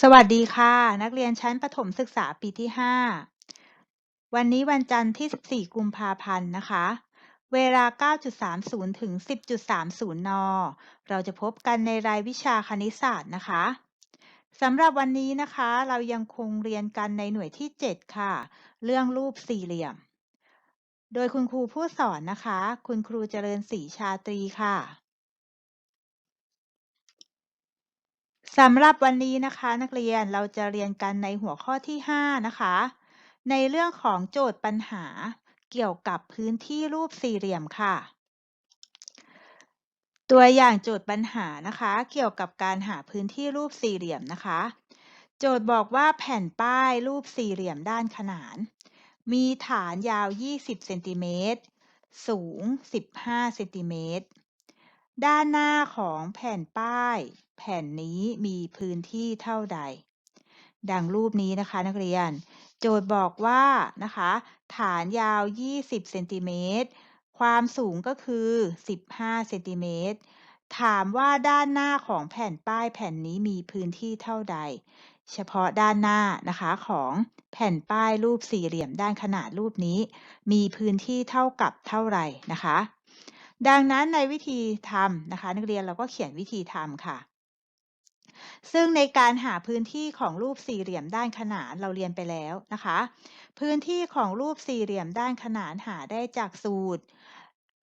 สวัสดีค่ะ นักเรียนชั้นประถมศึกษาปีที่ 5 วันนี้วันจันทร์ที่ 14 กุมภาพันธ์นะคะ เวลา 9.30 ถึง 10.30 น เราจะพบกันในรายวิชาคณิตศาสตร์นะคะสำหรับวันนี้นะคะ เรายังคงเรียนกันในหน่วยที่ 7 ค่ะ เรื่องรูปสี่เหลี่ยม โดยคุณครูผู้สอนนะคะ คุณครูเจริญศรีชาตรีค่ะ สำหรับวันนี้นะคะนักเรียนเราจะเรียนกันในหัวข้อที่ 5 นะคะ ในเรื่องของโจทย์ปัญหาเกี่ยวกับพื้นที่รูปสี่เหลี่ยมค่ะ ตัวอย่างโจทย์ปัญหานะคะ เกี่ยวกับการหาพื้นที่รูปสี่เหลี่ยมนะคะ โจทย์บอกว่าแผ่นป้ายรูปสี่เหลี่ยมด้านขนาน มีฐานยาว 20เซนติเมตรสูง 15เซนติเมตรด้านหน้าของแผ่นป้าย แผ่นนี้มีพื้นที่เท่าใด ดังรูปนี้นะคะนักเรียน โจทย์บอกว่านะคะ ฐานยาว 20เซนติเมตรความสูงก็คือ 15เซนติเมตรถามว่าด้านหน้าของแผ่นป้ายแผ่นนี้มีพื้นที่เท่าใด เฉพาะด้านหน้านะคะของแผ่นป้ายรูปสี่เหลี่ยมด้านขนาดรูปนี้ มีพื้นที่เท่ากับเท่าไหร่นะคะ ดังนั้นในวิธีทำนะคะ นักเรียนเราก็เขียนวิธีทำค่ะ ซึ่งในการหาพื้นที่ของรูปสี่เหลี่ยมด้านขนานเราเรียนไปแล้วนะคะ พื้นที่ของรูปสี่เหลี่ยมด้านขนานหาได้จากสูตร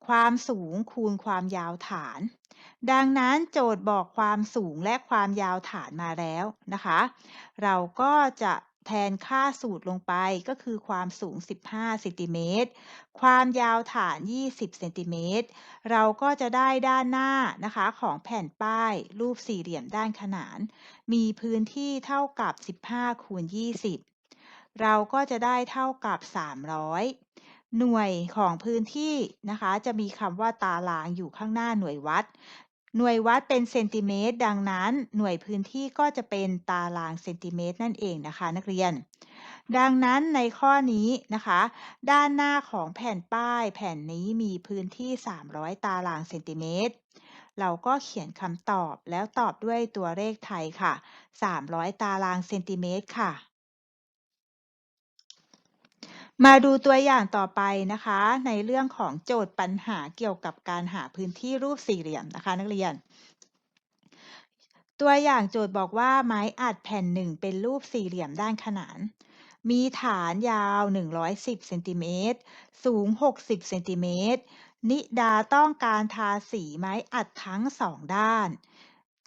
ความสูงคูณความยาวฐาน ดังนั้นโจทย์บอกความสูงและความยาวฐานมาแล้วนะคะ เราก็จะ แทนค่าสูตรลงไปก็คือความสูง 15เซนติเมตร ความยาวฐาน 20เซนติเมตร เราก็จะได้ด้านหน้านะคะของแผ่นป้ายรูปสี่เหลี่ยมด้านขนาน มีพื้นที่เท่ากับ 15คูณ20 เราก็จะได้เท่ากับ 300 หน่วยของพื้นที่นะคะ จะมีคำว่าตารางอยู่ข้างหน้าหน่วยวัด หน่วยวัดเป็นเซนติเมตร ดังนั้นหน่วยพื้นที่ก็จะเป็นตารางเซนติเมตรนั่นเองนะคะนักเรียน ดังนั้นในข้อนี้นะคะ ด้านหน้าของแผ่นป้าย แผ่นนี้มีพื้นที่ 300 ตารางเซนติเมตร เราก็เขียนคำตอบแล้วตอบด้วยตัวเลขไทยค่ะ 300 ตารางเซนติเมตรค่ะ มาดูตัวอย่างต่อไปนะคะ ในเรื่องของโจทย์ปัญหาเกี่ยวกับการหาพื้นที่รูปสี่เหลี่ยมนะคะ นักเรียน ตัวอย่างโจทย์บอกว่าไม้อัดแผ่นหนึ่งเป็นรูปสี่เหลี่ยมด้านขนาน มีฐานยาว 110เซนติเมตรสูง 60เซนติเมตรนิดาต้องการทาสีไม้อัดทั้งสองด้าน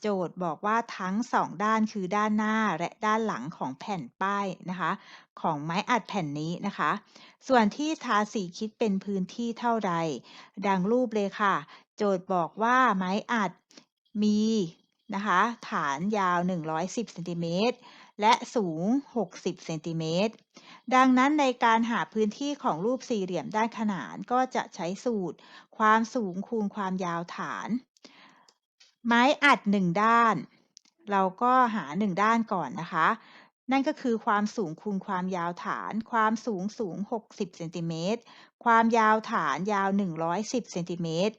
โจทย์บอกว่าทั้งสองด้านคือด้านหน้าและด้านหลังของแผ่นป้ายนะคะ ของไม้อัดแผ่นนี้นะคะ ส่วนที่ทาสีคิดเป็นพื้นที่เท่าใด ดังรูปเลยค่ะ โจทย์บอกว่าไม้อัดมีนะคะฐานยาว 110เซนติเมตรและสูง 60เซนติเมตร ดังนั้นในการหาพื้นที่ของรูปสี่เหลี่ยมด้านขนานก็จะใช้สูตร ความสูงคูณความยาวฐาน ไม้อัดหนึ่งด้าน เราก็หาหนึ่งด้านก่อนนะคะ นั่นก็คือความสูงคูณความยาวฐาน ความสูงสูง 60เซนติเมตรความยาวฐานยาว 110เซนติเมตร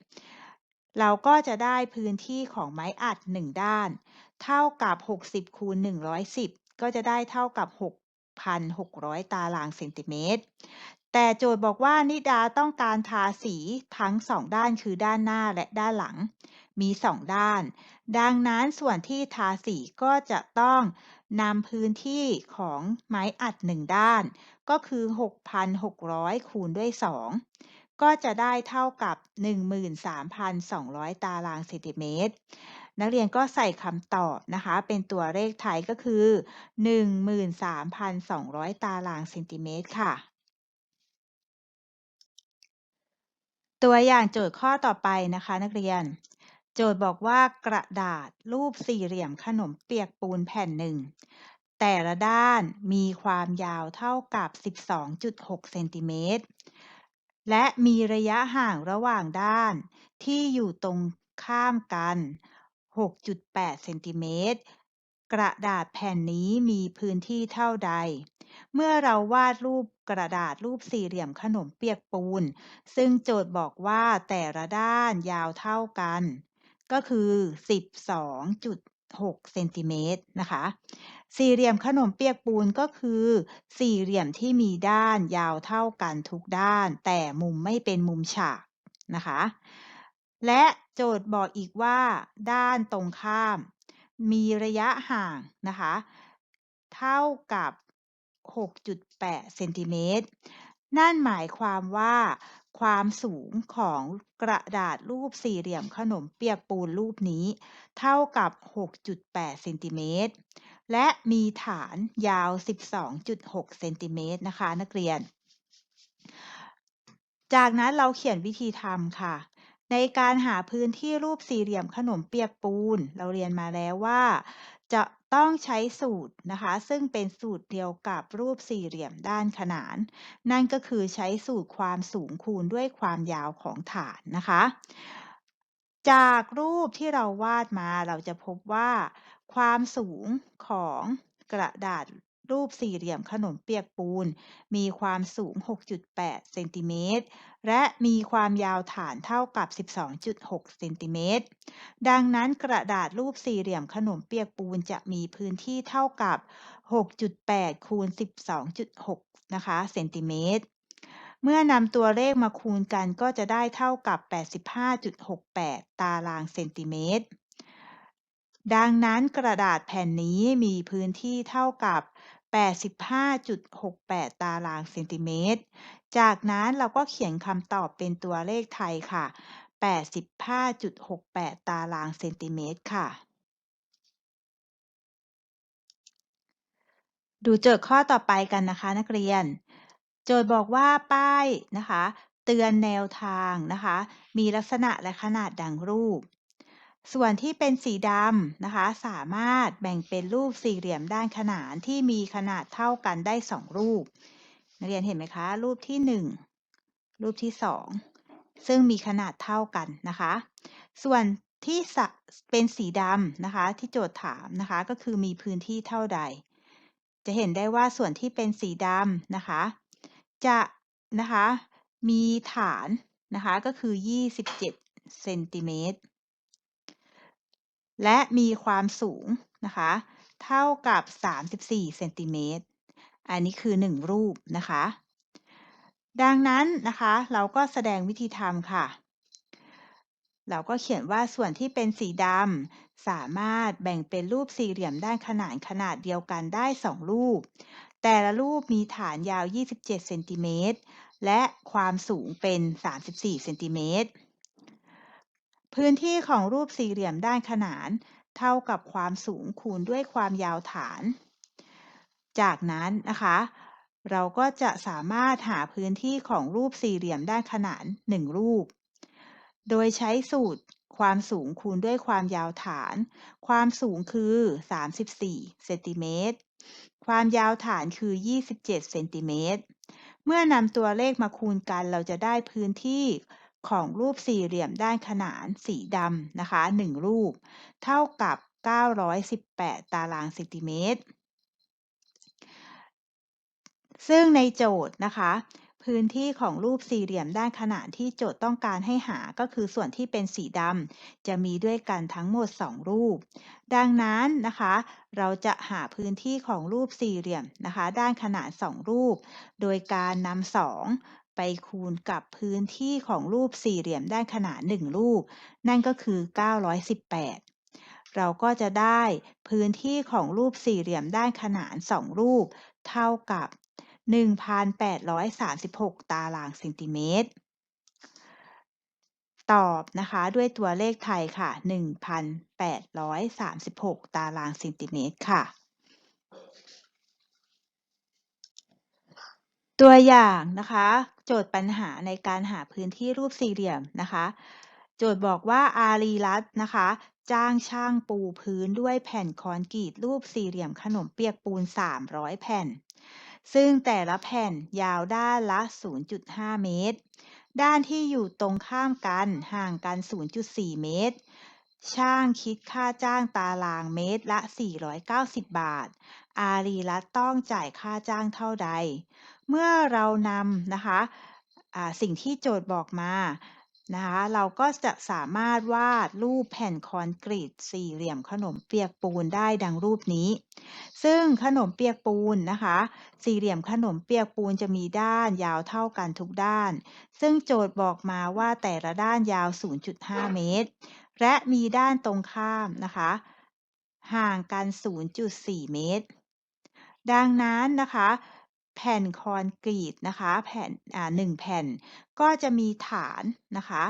เราก็จะได้พื้นที่ของไม้อัด 1 ด้าน เท่ากับ 60คูณ110 ก็จะได้เท่ากับ 6,600 ตารางเซนติเมตร แต่โจทย์บอกว่านิดาต้องการทาสีทั้งสองด้านคือด้านหน้าและด้านหลัง มีสองด้าน ดังนั้นส่วนที่ทาสีก็จะต้องนำพื้นที่ของไม้อัดหนึ่งด้าน ก็คือ 6,600 คูณด้วย 2 ก็จะได้เท่ากับ 13,200 ตารางเซนติเมตร นักเรียนก็ใส่คำตอบนะคะ เป็นตัวเลขไทยก็คือ 13,200 ตารางเซนติเมตรค่ะตัวอย่างโจทย์ข้อต่อไปนะคะนักเรียน โจทย์บอกว่ากระดาษรูปสี่เหลี่ยมขนมเปียกปูนแผ่นหนึ่ง แต่ละด้านมีความยาวเท่ากับ 12.6 เซนติเมตร และมีระยะห่างระหว่างด้านที่อยู่ตรงข้ามกัน 6.8 เซนติเมตร กระดาษแผ่นนี้มีพื้นที่เท่าใด เมื่อเราวาดรูปกระดาษรูปสี่เหลี่ยมขนมเปียกปูน ซึ่งโจทย์บอกว่าแต่ละด้านยาวเท่ากัน ก็คือ2.6เซนติเมตรนะคะ สี่เหลี่ยมขนมเปียกปูนก็คือ สี่เหลี่ยมที่มีด้านยาวเท่ากันทุกด้าน แต่มุมไม่เป็นมุมฉากนะคะ และโจทย์บอกอีกว่า ด้านตรงข้าม มีระยะห่างนะคะ เท่ากับ 6.8เซนติเมตรนั่นหมายความว่า ความสูงของกระดาษรูปสี่เหลี่ยมขนมเปียกปูนรูปนี้ เท่ากับ 6.8เซนติเมตรและมีฐานยาว 12.6เซนติเมตรนะคะ นักเรียน จากนั้นเราเขียนวิธีทำค่ะ ในการหาพื้นที่รูปสี่เหลี่ยมขนมเปียกปูน เราเรียนมาแล้วว่า จะ ต้องใช้สูตรนะคะ ซึ่งเป็นสูตรเดียวกับรูปสี่เหลี่ยมด้านขนาน นั่นก็คือใช้สูตรความสูงคูณด้วยความยาวของฐานนะคะ จากรูปที่เราวาดมาเราจะพบว่า ความสูงของกระดาษ รูปสี่เหลี่ยมขนมเปียกปูน มีความสูง 6.8 เซนติเมตร และมีความยาวฐานเท่ากับ 12.6 เซนติเมตร ดังนั้นกระดาษรูปสี่เหลี่ยมขนมเปียกปูนจะมีพื้นที่เท่ากับ 6.8 คูณ 12.6 นะคะ เซนติเมตรเมื่อนำตัวเลขมาคูณกันก็จะได้เท่ากับ 85.68 ตารางเซนติเมตร ดังนั้นกระดาษแผ่นนี้มีพื้นที่เท่ากับ 85.68 ตารางเซนติเมตร จากนั้นเราก็เขียนคำตอบเป็นตัวเลขไทยค่ะ 85.68 ตารางเซนติเมตรค่ะ ดูโจทย์ข้อต่อไปกันนะคะนักเรียน โจทย์บอกว่าป้ายนะคะ เตือนแนวทางนะคะ มีลักษณะและขนาดดังรูป ส่วนที่เป็นสีดำนะคะ สามารถแบ่งเป็นรูปสี่เหลี่ยมด้านขนานที่มีขนาดเท่ากันได้สองรูป นักเรียนเห็นไหมคะ รูปที่หนึ่งรูปที่สองซึ่งมีขนาดเท่ากันนะคะ ส่วนที่เป็นสีดำนะคะ ที่โจทย์ถามนะคะ ก็คือมีพื้นที่เท่าใด จะเห็นได้ว่าส่วนที่เป็นสีดำนะคะ จะนะคะมีฐานนะคะก็คือ 27เซนติเมตร และมีความสูงนะคะ เท่ากับ 34เซนติเมตรอันนี้คือ 1 รูปนะคะ ดังนั้นนะคะเราก็แสดงวิธีทำค่ะ เราก็เขียนว่าส่วนที่เป็นสีดำสามารถแบ่งเป็นรูปสี่เหลี่ยมด้านขนานขนาดเดียวกันได้ 2 รูป แต่ละรูปมีฐานยาว 27เซนติเมตรและความสูงเป็น 34เซนติเมตร พื้นที่ของรูปสี่เหลี่ยมด้านขนาน เท่ากับความสูงคูณด้วยความยาวฐาน จากนั้นนะคะ เราก็จะสามารถหาพื้นที่ของรูปสี่เหลี่ยมด้านขนาน 1 รูป โดยใช้สูตรความสูงคูณด้วยความยาวฐาน ความสูงคือ 34 เซนติเมตร ความยาวฐานคือ 27 เซนติเมตร เมื่อนำตัวเลขมาคูณกันเราจะได้พื้นที่ ของรูปสี่เหลี่ยมด้านขนานสีดำนะคะ 1 รูป เท่ากับ 918 ตารางเซนติเมตร ซึ่งในโจทย์นะคะ พื้นที่ของรูปสี่เหลี่ยมด้านขนานที่โจทย์ต้องการให้หาก็คือส่วนที่เป็นสีดำจะมีด้วยกันทั้งหมด 2 รูป ดังนั้นนะคะ เราจะหาพื้นที่ของรูปสี่เหลี่ยมนะคะ ด้านขนาน 2 รูป โดยการนำ2 ไปคูณกับพื้นที่ของรูปสี่เหลี่ยมด้านขนาน1รูป นั่นก็คือ 918 เราก็จะได้พื้นที่ของรูปสี่เหลี่ยมด้านขนาน2รูป เท่ากับ 1,836 ตารางเซนติเมตร ตอบนะคะด้วยตัวเลขไทยค่ะ 1,836 ตารางเซนติเมตรค่ะตัวอย่างนะคะ โจทย์ปัญหาในการหาพื้นที่รูปสี่เหลี่ยมนะคะ โจทย์บอกว่าอารีรัตน์นะคะ จ้างช่างปูพื้นด้วยแผ่นคอนกรีตรูปสี่เหลี่ยมขนมเปียกปูน 300 แผ่น ซึ่งแต่ละแผ่นยาวด้านละ 0.5 เมตร ด้านที่อยู่ตรงข้ามกันห่างกัน 0.4 เมตรช่างคิดค่าจ้างตารางเมตรละ 490 บาท อารีรัตน์ต้องจ่ายค่าจ้างเท่าใด เมื่อเรานำนะคะสิ่งที่โจทย์บอกมานะคะเราก็จะสามารถวาดรูปแผ่นคอนกรีตสี่เหลี่ยมขนมเปียกปูนได้ดังรูปนี้ ซึ่งขนมเปียกปูนนะคะ สี่เหลี่ยมขนมเปียกปูนจะมีด้านยาวเท่ากันทุกด้าน ซึ่งโจทย์บอกมาว่าแต่ละด้านยาว 0.5 เมตร และมีด้านตรงข้ามนะคะ ห่างกัน 0.4 เมตร ดังนั้นนะคะ แผ่นคอนกรีตนะคะแผ่นอ่าหนึ่งแผ่น ก็จะมีฐานนะคะ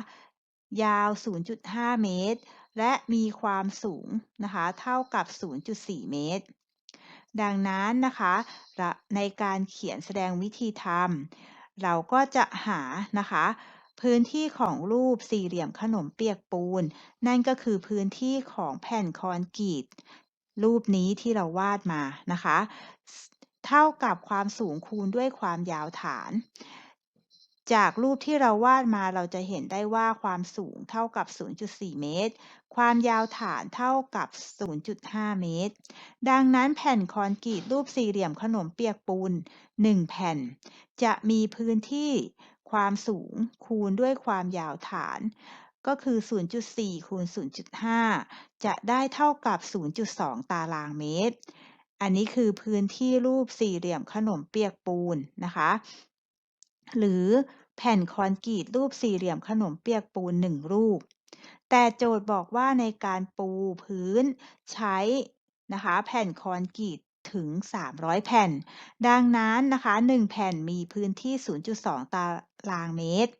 ยาว 0.5 เมตร และมีความสูงนะคะ เท่ากับ 0.4 เมตร ดังนั้นนะคะละในการเขียนแสดงวิธีทำเราก็จะหานะคะพื้นที่ของรูปสี่เหลี่ยมขนมเปียกปูน นั่นก็คือพื้นที่ของแผ่นคอนกรีต รูปนี้ที่เราวาดมานะคะ เท่ากับความสูงคูณด้วยความยาวฐาน จากรูปที่เราวาดมาเราจะเห็นได้ว่าความสูงเท่ากับ 0.4 เมตร ความยาวฐานเท่ากับ 0.5 เมตร ดังนั้นแผ่นคอนกรีตรูปสี่เหลี่ยมขนมเปียกปูน 1 แผ่น จะมีพื้นที่ความสูงคูณด้วยความยาวฐาน ก็คือ 0.4 คูณ 0.5 จะได้เท่ากับ 0.2 ตารางเมตร อันนี้คือพื้นที่รูปสี่เหลี่ยมขนมเปียกปูนนะคะ หรือแผ่นคอนกรีตรูปสี่เหลี่ยมขนมเปียกปูนหนึ่งรูป แต่โจทย์บอกว่าในการปูพื้นใช้นะคะแผ่นคอนกรีตถึง 300 แผ่น ดังนั้นนะคะ 1 แผ่นมีพื้นที่ 0.2 ตารางเมตร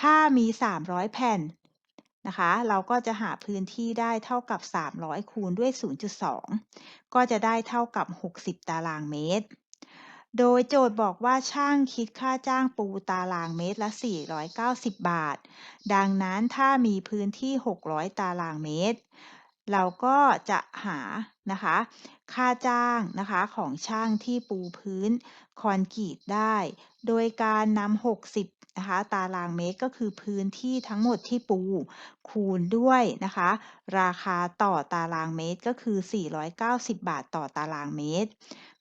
ถ้ามี 300 แผ่นนะคะ เราก็จะหาพื้นที่ได้เท่ากับ 300 คูณด้วย 0.2 ก็จะได้เท่ากับ 60 ตารางเมตร โดยโจทย์บอกว่าช่างคิดค่าจ้างปูตารางเมตรละ 490 บาท ดังนั้นถ้ามีพื้นที่ 600 ตารางเมตร เราก็จะหานะคะ ค่าจ้างนะคะของช่างที่ปูพื้นคอนกรีตได้ โดยการนำ60 นะคะ ตารางเมตรก็คือพื้นที่ทั้งหมดที่ปู คูณด้วยนะคะ ราคาต่อตารางเมตรก็คือ 490 บาทต่อตารางเมตร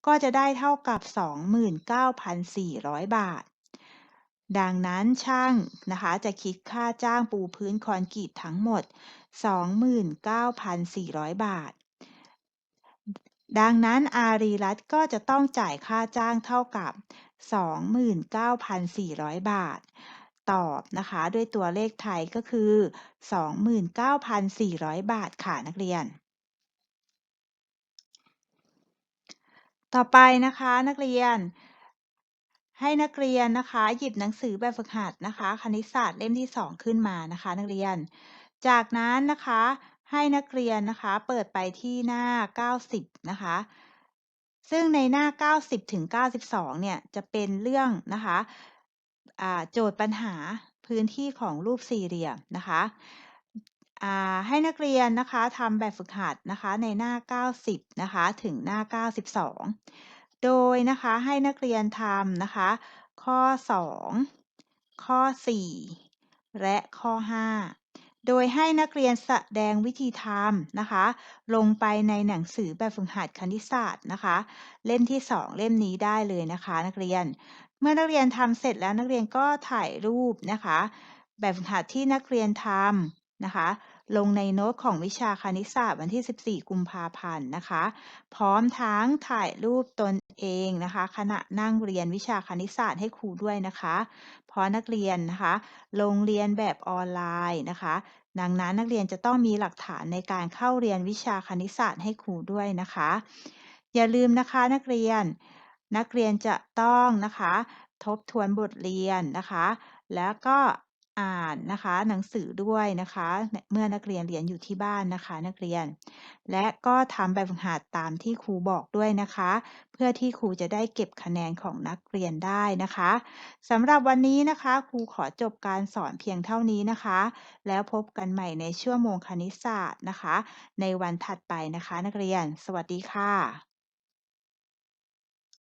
ก็จะได้เท่ากับ 29,400 บาท ดังนั้นช่างนะคะจะคิดค่าจ้างปูพื้นคอนกรีตทั้งหมด 29,400 บาทดังนั้นอารีรัตน์ก็จะต้องจ่ายค่าจ้างเท่ากับ 29,400 บาท ตอบนะคะด้วยตัวเลขไทยก็คือ 29,400 บาทค่ะนักเรียน ต่อไปนะคะนักเรียนให้นักเรียนนะคะหยิบหนังสือแบบฝึกหัดนะคะ คณิตศาสตร์เล่มที่ 2 ขึ้นมานะคะ นักเรียน จากนั้นนะคะให้นักเรียนนะคะเปิดไปที่หน้า 90 นะคะ ซึ่งในหน้า 90ถึง92 เนี่ย จะเป็นเรื่องนะคะโจทย์ปัญหาพื้นที่ของรูปสี่เหลี่ยมนะคะให้นักเรียนนะคะทำแบบฝึกหัดนะคะในหน้า 90 นะคะถึงหน้า 92 โดยนะคะให้นักเรียนทำนะคะข้อ 2 ข้อ 4 และข้อ 5 โดยให้นักเรียนแสดงวิธีทำนะคะ ลงไปในหนังสือแบบฝึกหัดคณิตศาสตร์นะคะ เล่มที่ 2 เล่มนี้ได้เลยนะคะ นักเรียน เมื่อนักเรียนทำเสร็จแล้วนักเรียนก็ถ่ายรูปนะคะ แบบฝึกหัดที่นักเรียนทำ นะคะ ลงในโน้ตของวิชาคณิตศาสตร์วันที่ 14 กุมภาพันธ์นะคะ พร้อมทั้งถ่ายรูปตนเองนะคะ ขณะนั่งเรียนวิชาคณิตศาสตร์ให้ครูด้วยนะคะเพราะนักเรียนนะคะ ลงเรียนแบบออนไลน์นะคะ ดังนั้นนักเรียนจะต้องมีหลักฐานในการเข้าเรียนวิชาคณิตศาสตร์ให้ครูด้วยนะคะ อย่าลืมนะคะนักเรียนนักเรียนจะต้องนะคะ ทบทวนบทเรียนนะคะ แล้วก็ อ่านนะคะหนังสือด้วยนะคะ เมื่อนักเรียนเรียนอยู่ที่บ้านนะคะ นักเรียน และก็ทำแบบฝึกหัดตามที่ครูบอกด้วยนะคะ เพื่อที่ครูจะได้เก็บคะแนนของนักเรียนได้นะคะสำหรับวันนี้นะคะ ครูขอจบการสอนเพียงเท่านี้นะคะ แล้วพบกันใหม่ในชั่วโมงคณิตศาสตร์นะคะ ในวันถัดไปนะคะ นักเรียน สวัสดีค่ะ